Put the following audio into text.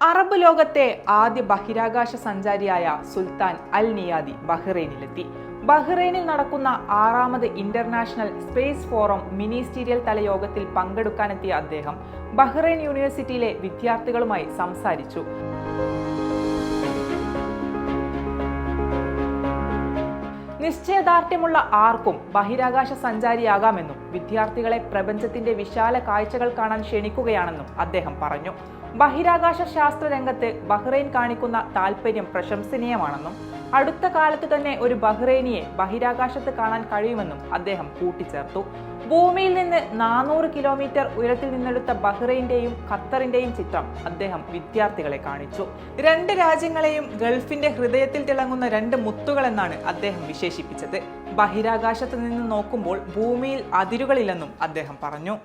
Arab ലോകത്തെ ആദ്യ ബഹിരാകാശ സഞ്ചാരിയായ സുൽത്താൻ അൽ നിയാദി ബഹ്റൈനിലെത്തി. ബഹ്റൈനിൽ നടക്കുന്ന ആറാമത് ഇന്റർനാഷണൽ സ്പേസ് ഫോറം മിനിസ്റ്റീരിയൽ തല യോഗത്തിൽ പങ്കെടുക്കാനെത്തിയ അദ്ദേഹം ബഹ്റൈൻ യൂണിവേഴ്സിറ്റിയിലെ വിദ്യാർത്ഥികളുമായി സംസാരിച്ചു. നിശ്ചയദാർഢ്യമുള്ള ആർക്കും ബഹിരാകാശ സഞ്ചാരിയാകാമെന്നും വിദ്യാർത്ഥികളെ പ്രപഞ്ചത്തിന്റെ വിശാല കാഴ്ചകൾ കാണാൻ ക്ഷണിക്കുകയാണെന്നും അദ്ദേഹം പറഞ്ഞു. ബഹിരാകാശ ശാസ്ത്ര രംഗത്ത് ബഹ്റൈൻ കാണിക്കുന്ന താൽപ്പര്യം പ്രശംസനീയമാണെന്നും അടുത്ത കാലത്ത് തന്നെ ഒരു ബഹ്റൈനിയെ ബഹിരാകാശത്ത് കാണാൻ കഴിയുമെന്നും അദ്ദേഹം കൂട്ടിച്ചേർത്തു. ഭൂമിയിൽ നിന്ന് നാനൂറ് കിലോമീറ്റർ ഉയരത്തിൽ നിന്നെടുത്ത ബഹ്റൈന്റെയും ഖത്തറിന്റെയും ചിത്രം അദ്ദേഹം വിദ്യാർത്ഥികളെ കാണിച്ചു. രണ്ട് രാജ്യങ്ങളെയും ഗൾഫിന്റെ ഹൃദയത്തിൽ തിളങ്ങുന്ന രണ്ട് മുത്തുകൾ എന്നാണ് അദ്ദേഹം വിശേഷിപ്പിച്ചത്. ബഹിരാകാശത്ത് നിന്ന് നോക്കുമ്പോൾ ഭൂമിയിൽ അതിരുകളില്ലെന്നും അദ്ദേഹം പറഞ്ഞു.